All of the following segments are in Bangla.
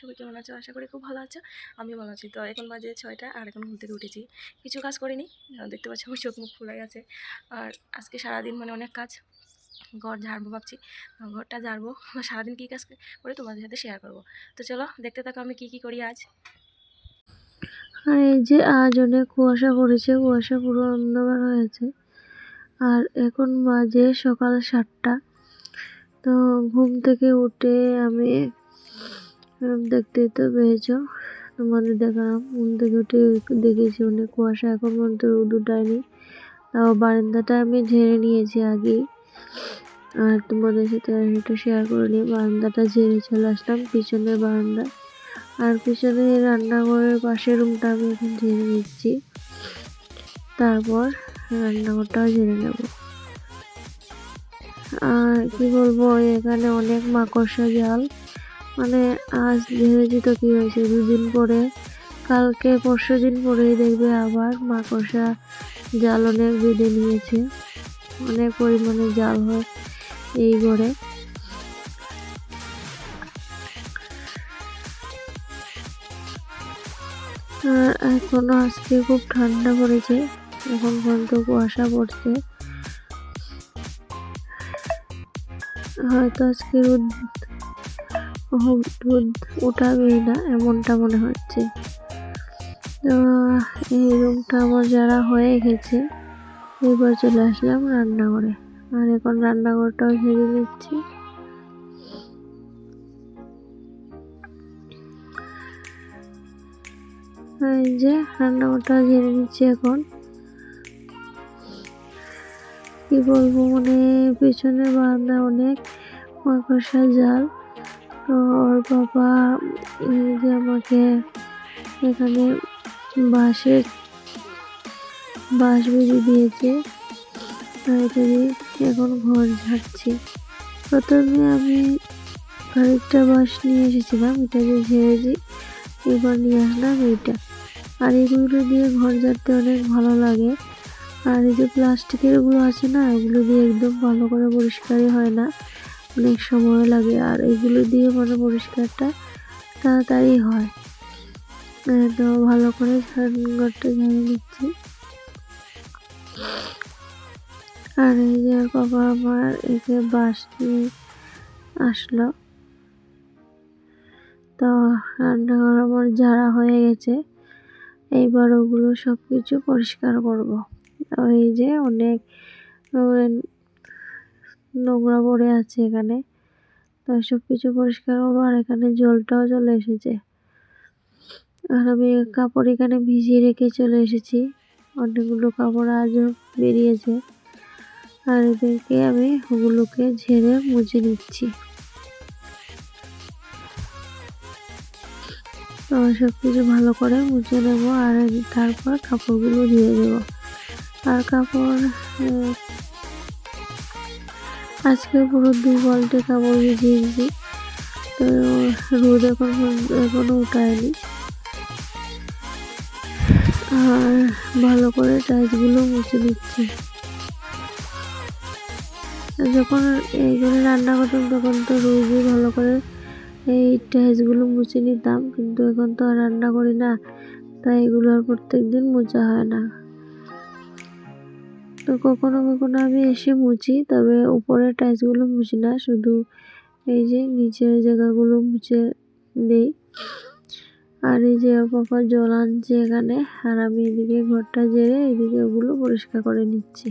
সবাই কেমন আছো? আশা করি খুব ভালো আছো। আমি ভালো আছি। তো এখন বাজে ছয়টা আর এখন ঘুম থেকে উঠেছি। কিছু কাজ করিনি। দেখতে পাচ্ছি আমার চোখ মুখ ফুলে গেছে আর আজকে সারাদিন মানে অনেক কাজ। ঘর ঝাড়বো ভাবছি। ঘরটা ঝাড়বো। সারাদিন কী কাজ করে তোমাদের সাথে শেয়ার করব। তো চলো, দেখতে থাকো আমি কী কী করি আজ। এই যে আজ অনেক কুয়াশা পড়েছে। কুয়াশা পুরো অন্ধকার হয়েছে আর এখন বাজে সকাল সাতটা। তো ঘুম থেকে উঠে আমি দেখতেই তো পেয়েছ। তোমাদের দেখালাম ঘুম থেকে উঠে দেখেছি, অনেক কুয়াশা, এখন পর্যন্ত রোদ উঠায়নি তাও বারান্দাটা আমি ঝেড়ে নিয়েছি আগেই। আর তোমাদের সাথে একটু শেয়ার করে নিই, বারান্দাটা ঝেড়ে চলে আসলাম, পিছনের বারান্দা। আর পিছনে রান্নাঘরের পাশের রুমটা আমি এখন ঝেড়ে নিচ্ছি। তারপর রান্নাঘরটাও ঝেড়ে নেব। আর কি বলব, এখানে অনেক মাকড়সা, জাল। মানে আজ ঝেড়েছি তো কি হয়েছে? দুদিন পরে, কালকে পরশু দিন পরেই দেখবে আবার মাকড়সা জাল অনেক বেঁধে নিয়েছে। অনেক পরিমাণে জাল হয় এই ঘরে। আর এখনও আজকে খুব ঠান্ডা পড়েছে। এখন পর্যন্ত কুয়াশা পড়ছে। হয়তো আজকে রোদ রোদ উঠাবেই না, এমনটা মনে হচ্ছে। তো, এই রুমটা আমার যারা হয়ে গেছে, এবার চলে আসলাম রান্নাঘরে। আর এখন রান্নাঘরটাও ঝেড়ে নিচ্ছি। এই যে, রান্নাঘরটা ঝেড়ে নিচ্ছি এখন। কি বলব মানে পেছনে বারান্দা অনেক মাকড়সা জাল। ওর বাবা যে আমাকে এখানে বাঁশের বাঁশ বেঁধে দিয়েছে। দিয়ে এখন ঘর ঝাড়ছি। প্রথমে আমি খানিকটা বাঁশ নিয়ে এসেছিলাম, এটা দিয়ে ঝেড়েছি এবার নিয়ে আসলাম এইটা। আর এগুলো দিয়ে ঘর ঝাড়তে অনেক ভালো লাগে। আর এই যে প্লাস্টিকেরগুলো আছে না, এগুলো দিয়ে একদম ভালো করে পরিষ্কারই হয় না। অনেক সময় লাগে। আর এগুলো দিয়ে মানে পরিষ্কারটা তাড়াতাড়ি হয়। তো ভালো করে ঘরটা ঝাড়ে নিচ্ছি। আর এই যে বাবা আমার একে বাঁশ নিয়ে আসলো। তো রান্নাঘর আমার ঝাড়া হয়ে গেছে। এইবার ওগুলো সব কিছু পরিষ্কার করব। এই যে অনেক নোংরা পড়ে আছে এখানে। তো সব কিছু পরিষ্কার করব আর এখানে জলটাও চলে এসেছে। আর আমি কাপড় এখানে ভিজিয়ে রেখে চলে এসেছি। অনেকগুলো কাপড় আজও বেরিয়েছে। আর এদেরকে আমি ওগুলোকে ঝেড়ে মুছে নিচ্ছি। তো সব কিছু ভালো করে মুছে নেব আর তারপর কাপড়গুলো ধুয়ে দেবো আর কাপড় আজকে পুরো দু বালতি কাপড় ভিজিয়ে দিয়েছি তো রোদ এখন পর্যন্ত- এখনও উঠায়নি। আর ভালো করে টাইলসগুলো মুছে দিচ্ছি যখন এইখানে রান্না করতাম, তখন তো রোজই ভালো করে এই টাইসগুলো মুছে নিতাম। কিন্তু এখন তো আর রান্না করি না, তাই এগুলো আর প্রত্যেক দিন মোছা হয় না। তো কখনো কখনো আমি এসে মুছি, তবে উপরে টাইলসগুলো মুছি না, শুধু এই যে নিচের জায়গাগুলো মুছে দেই। আর এই যে পাপা জল আনছে এখানে, আর আমি এদিকে ঘরটা জেরে এদিকে ওগুলো পরিষ্কার করে নিচ্ছি।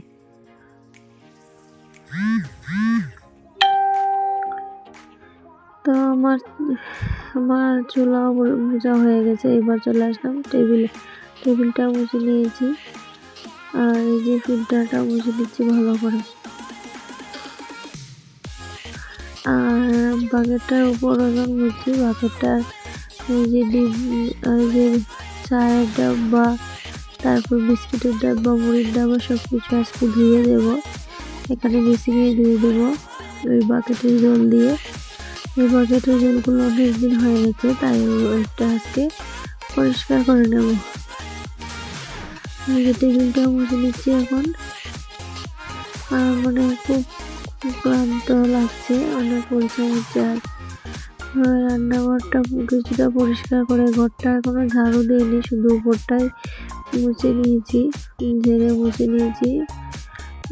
তো আমার আমার চুলা মোজা হয়ে গেছে, এবার চলে আসলাম টেবিলে। টেবিলটা মুছে নিয়েছি। আর এই যে ফিল্টারটা মুছে দিচ্ছি ভালো করে। আর বাকেটটার উপর এখন মুছি বাকেটটার এই যে ডিম, এই যে চায়ের ডাব্বা, তারপর বিস্কুটের ডাব্বা, মুড়ির ডাব্বা সব কিছু আজকে ধুয়ে দেবো। এখানে বেসিনে ধুয়ে দেবো ওই বাকেটের জল দিয়ে। এই বাকেটের জলগুলো অনেক দিন হয়ে গেছে, তাই ওইটা আজকে পরিষ্কার করে নেব। টেবিলটা মুছে নিচ্ছি এখন। আর মানে খুব ক্লান্ত লাগছে, অনেক পরিশ্রম হচ্ছে আর। রান্নাঘরটা কিছুটা পরিষ্কার করে, ঘরটা এখনও ঝাড়ু দিইনি, শুধু উপরটাই মুছে নিয়েছি, ঝেড়ে মুছে নিয়েছি।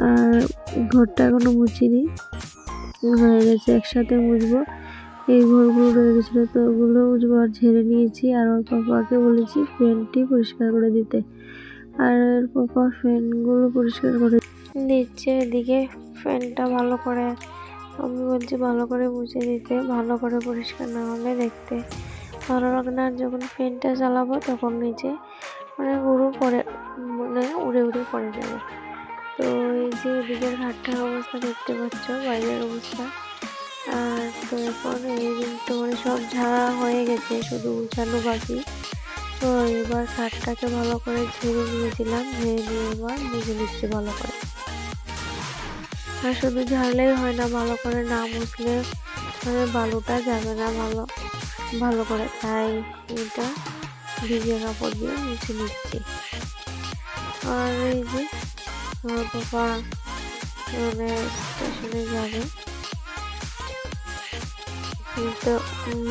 আর ঘরটা এখনও মুছিনি, হয়ে গেছে একসাথে মুছবো। এই ঘরগুলো রয়ে গেছিল তো ওগুলো মুছবো, আর ঝেড়ে নিয়েছি। আর ওর পাপাকে বলেছি, ফ্যানটি পরিষ্কার করে দিতে। আর ওর পাপা ফ্যানগুলো পরিষ্কার করে দিচ্ছে। এদিকে ফ্যানটা ভালো করে, আমি বলছি ভালো করে মুছে দিতে, ভালো করে পরিষ্কার না হলে দেখতে ভালো লাগে না। আর যখন ফ্যানটা চালাবো তখন নিচে মানে উড়ু পড়ে মানে উড়ে উড়ে পড়ে যাবে। তো এই যে এদিকের ঘাটটার অবস্থা দেখতে পাচ্ছ, বাইরের অবস্থা। আর তো এখন এই দিন তো মানে সব ঝাড়া হয়ে গেছে, শুধু উঠানো বাকি। তো এবার খাটটাকে ভালো করে ঝেড়ে নিয়েছিলাম ঝেড়ে নিয়ে এবার মুছে নিচ্ছি ভালো করে। আর শুধু ঝাড়লেই হয় না, ভালো করে না মুছলে মানে বালুটা যাবে না ভালো ভালো করে। তাই এটা ভিজে কাপড় দিয়ে মুছে নিচ্ছি। আর এই যে মানে স্টেশনে যাবে। তো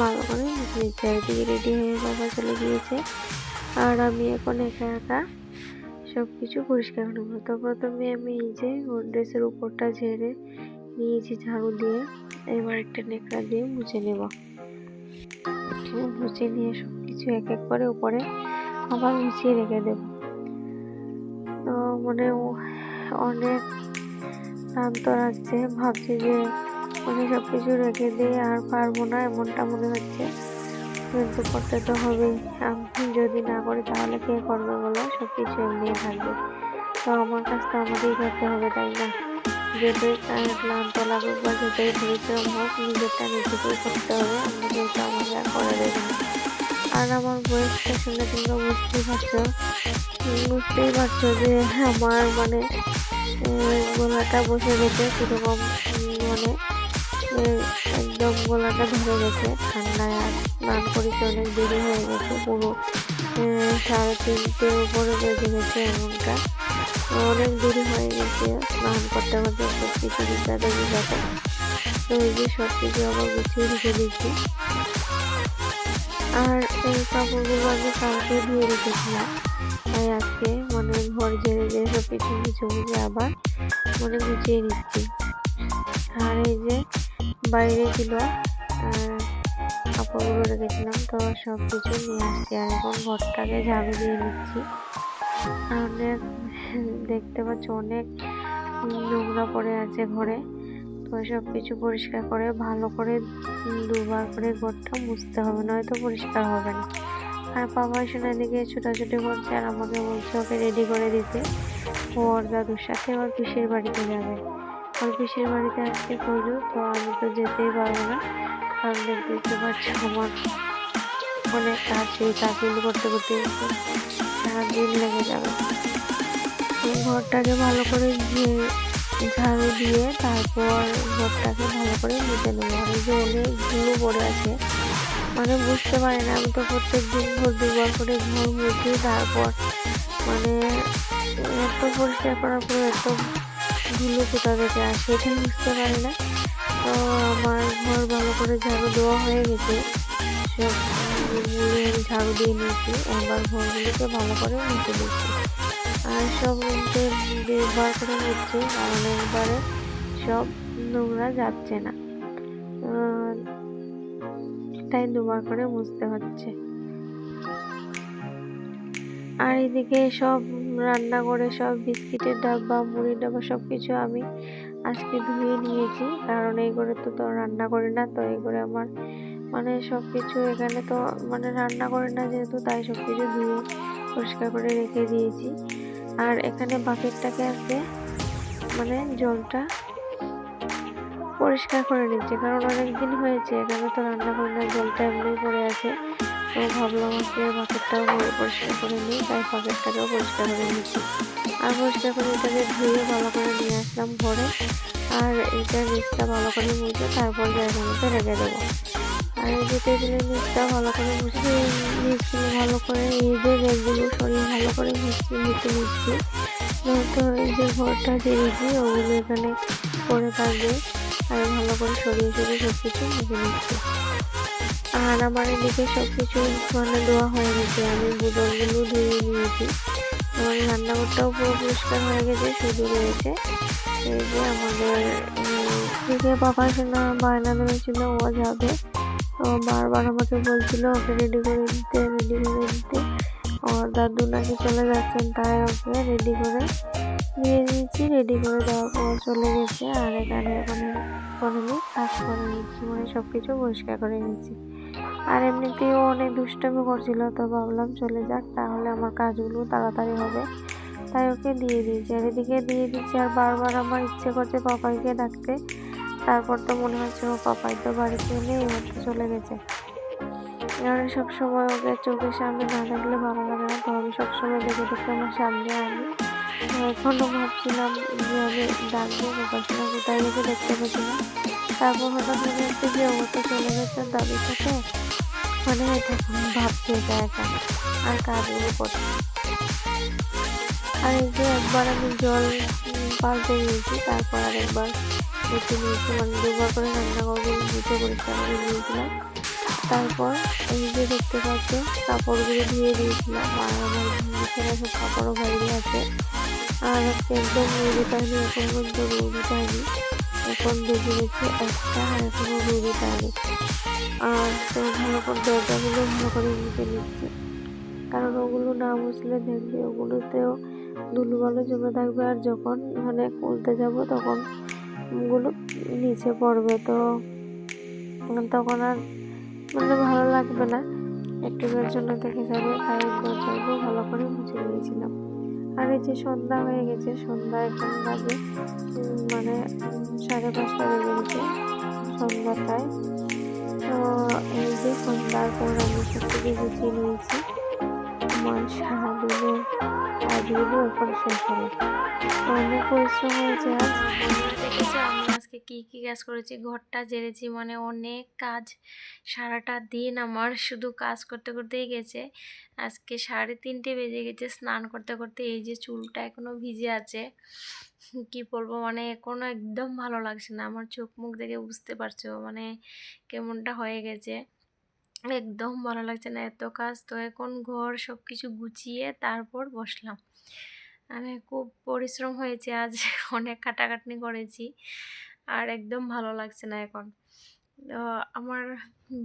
ভালো করে নিচ্ছে একদিকে রেডি হয়ে বাবা চলে গিয়েছে। আর আমি এখন একা একা সব কিছু পরিষ্কার করে নেব তো প্রথমে আমি এই যে ড্রেসের উপরটা ঝেড়ে নিয়েছি ঝাড়ু দিয়ে। এবার একটা নেকড়া দিয়ে মুছে নেব। মুছে নিয়ে সব কিছু এক এক করে উপরে আবার মুছিয়ে রেখে দেব। তো মানে অনেক ক্লান্ত লাগছে, ভাবছি যে মানে সব কিছু রেখে দিয়ে আর পারব না এমনটা মনে হচ্ছে। কিন্তু করতে তো হবেই। আমি যদি না করি তাহলে কে করবে বলো? সব কিছু এমনি থাকবে। তো আমার কাজ তো আমাকেই করতে হবে তাই না? আহ, ক্লান্ত লাগুক বা যতই পরিশ্রম হোক নিজেরটা নিজেকেই করতে হবে। আমাকে তো আমাকে আর করে দেবে আর আমার বয়সটা শুনে তোমরা বুঝতেই পারছ বুঝতেই পারছ যে আমার মানে গলাটা বসে গেছে কীরকম। গলাটা ধরে গেছে, ঠান্ডায় আর স্নান করেছে অনেক দেরি হয়ে গেছে পুরো সাড়ে তিনটের উপরে বেজে গেছে এমনটা। অনেক দেরি হয়ে গেছে স্নান করতে করতে সব কিছু বিদ্যাতে বিদ্যাতে তো এই যে সব কিছু আবার গুছিয়ে রেখে দিচ্ছি আর এই কাপড়গুলো আমি কালকে ধুয়ে রেখেছিলাম। তাই আজকে মানে ঘর ঝেড়ে ঝেড়ে সব কিছু মুছে আবার মানে গুছিয়ে নিচ্ছি। আর এই যে বাইরে ছিল কাপড়গুলো রেখেছিলাম তো সব কিছু নিয়ে আসছি আর এখন ঘরটাকে ঝাড়ু দিয়ে নিচ্ছি। অনেক দেখতে পাচ্ছ অনেক নোংরা পড়ে আছে ঘরে। তো সব কিছু পরিষ্কার করে, ভালো করে দুবার করে ঘরটা মুছতে হবে, নয়তো পরিষ্কার হবে না। আর বাবা শোনা দিকে ছোটাছুটি করছে আর আমাকে বলছে ওকে রেডি করে দিতে। ওর দাদুর সাথে ওর পিসির বাড়িতে যাবে? ওর পিসির বাড়িতে আজকে পুজো, তো আমি তো যেতেই পারব না। কারণ দেখতে পাচ্ছি আমার অনেক কাজ সেই কাজগুলো করতে করতে সারাদিন লেগে যাবে। ঘরটাকে ভালো করে ঝাড়ু দিয়ে তারপর ঘরটাকে ভালো করে মুছে নেব। এই যে অনেক ধুলো পড়ে আছে মানে বুঝতে পারি না, আমি তো প্রত্যেক দিন ভোর দুবার করে ঘর মুছি তারপর মানে এত পরিষ্কার করার পরে এত ধুলো কোথা থেকে আসে এটাই বুঝতে পারি না। তো আমার ঘর ভালো করে ঝাড়ু দেওয়া হয়ে গেছে। সব ঝাড়ু দিয়ে নিয়েছি, এবার ঘরগুলোকে ভালো করে মুছে দিচ্ছি। আর সব দুবার করে মুছছি কারণ একবারে সব নোংরা যাচ্ছে না। তাই দুবার করে মুছতে হচ্ছে। আর এদিকে সব রান্না করে, সব বিস্কিটের ডাব্বা, মুড়ির ডাব্বা সব কিছু আমি আজকে ধুয়ে নিয়েছি। কারণ এই করে তো তো রান্না করি না, তো এই করে আমার মানে সব কিছু এখানে তো মানে রান্না করি না যেহেতু, তাই সব কিছু ধুয়ে পরিষ্কার করে রেখে দিয়েছি। আর এখানে বাকেটটাকে আছে মানে জলটা পরিষ্কার করে নিচ্ছে, কারণ অনেক দিন হয়েছে, এখানে তো রান্না না জলটা এমনি পড়ে আছে। তো ভাবলাম আজকে বাকেটটাও করে পরিষ্কার করে নিই, তাই বাকেটটাকেও পরিষ্কার করে নিচ্ছি আর পরিষ্কার করে এটাকে ধুয়ে ভালো করে নিয়ে আসলাম ঘরে আর এটা নিচটা ভালো করে মুছে তারপর জায়গার মধ্যে রেখে দেবো। আর এই যে টেবিলের নিচটা ভালো করে মুছে নিচগুলো ভালো করে এই যে রেগুলো সরিয়ে ভালো করে মুছে মুছে নিচ্ছি। নয়তো এই যে ঘরটা দিয়েছি ওগুলো এখানে পড়ে থাকবে। আর ভালো করে সরিয়ে সরিয়ে সব কিছু মুছে নিচ্ছি। আর আমার এদিকে সব কিছু মানে দেওয়া হয়ে গেছে। আমি বোতলগুলো ধুয়ে নিয়েছি। আমার রান্নাঘরটাও পুরো পরিষ্কার হয়ে গেছে, শুধু রয়েছে এই যে আমাদের দিকে পাপা সোনা বায়না ধরেছিল, ও যাবে। তো বারবার আমাকে বলছিল ওকে রেডি করে দিতে রেডি করে দিতে। ওর দাদু নাকি চলে যাচ্ছেন, তাই ওকে রেডি করে নিয়ে নিয়েছি রেডি করে দেওয়ার পর চলে গেছে। আর এখানে এখন আমি কাজ করে নিচ্ছি মানে সব কিছু পরিষ্কার করে নিচ্ছি আর এমনিতেও অনেক দুষ্টামি করছিল, তো ভাবলাম চলে যাক, তাহলে আমার কাজগুলো তাড়াতাড়ি হবে। তাই ওকে দিয়ে দিয়েছি। আর এদিকে দিয়ে দিচ্ছি আর বারবার আমার ইচ্ছে করছে পাপাইকে ডাকতে। তারপর তো মনে হচ্ছে ও পাপাই তো বাড়িতে নেই, ও চলে গেছে। আর সবসময় ওকে চোখের সামনে না দেখলে ভালো লাগে না, তো আমি সবসময় দেখে দেখে আমার সামনে আনি। এখনও ভাবছিলাম যে আমি ডাকবো, প্রকাশনা কোথায় গেছে দেখতে না। তারপর হঠাৎ মনে হচ্ছে যে ও তো চলে গেছে দাদির সাথে। মানে ভাবছি এটা একা। আর কাজগুলো করছি আর এই যে একবার আমি জল পাল্টে নিয়েছি তারপর আর একবার বেছে নিয়েছি। মানে দুবার করে রান্নাঘরগুলো মুছে পরিষ্কার করে নিয়েছিলাম তারপর এই যে দেখতে পাচ্ছ, কাপড়গুলো ধুয়ে দিয়েছিলাম। আর আমার সব কাপড়ও বাইরে আছে। আর আজকে একদম রুদিতে হয়নি এখন পর্যন্ত রুদিতে হয়নি এখন বেজে গেছে একটা আর এখনও রুদিতে হয়নি আর তো ভালো করে দরজাগুলো ভালো করে মুছে নিচ্ছি। কারণ ওগুলো না মুছলে দেখবে, ওগুলোতেও ধুলোবালো জমে থাকবে। আর যখন মানে খুলতে যাব, তখন ওগুলো নিচে পড়বে। তো তখন আর মানে ভালো লাগবে না। একটুকের জন্য দেখে যাবে। তাই দরজাগুলো ভালো করে মুছে নিয়েছিলাম। আর এই যে সন্ধ্যা হয়ে গেছে সন্ধ্যা এখন বাজে মানে সাড়ে পাঁচটা বেজে গেছে সন্ধ্যাটায়। তো এই যে সন্ধ্যার পর আমি সব থেকে গুছিয়ে নিয়েছি। আমার সারাদিনের কাজগুলো এখন শেষ হয়ে অনেক পরিশ্রম হয়েছে তোমরা দেখেছ, আমি আজকে কি কি কাজ করেছি, ঘরটা জেরেছি মানে অনেক কাজ। সারাটা দিন আমার শুধু কাজ করতে করতেই গেছে। আজকে সাড়ে তিনটে বেজে গেছে স্নান করতে করতে, এই যে চুলটা এখনও ভিজে আছে। কি বলব মানে এখনও একদম ভালো লাগছে না। আমার চোখ মুখ দেখে বুঝতে পারছ মানে কেমনটা হয়ে গেছে। একদম ভালো লাগছে না, এত কাজ, তো এখন ঘর সব কিছু গুছিয়ে তারপর বসলাম। মানে খুব পরিশ্রম হয়েছে, আজ অনেক কাটাকাটনি করেছি আর একদম ভালো লাগছে না এখন। তো আমার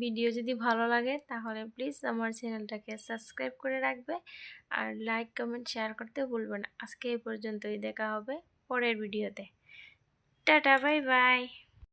ভিডিও যদি ভালো লাগে তাহলে প্লিজ আমার চ্যানেলটাকে সাবস্ক্রাইব করে রাখবে আর লাইক কমেন্ট শেয়ার করতে ভুলবে না। আজকে এই পর্যন্তই, দেখা হবে পরের ভিডিওতে। Tata bye bye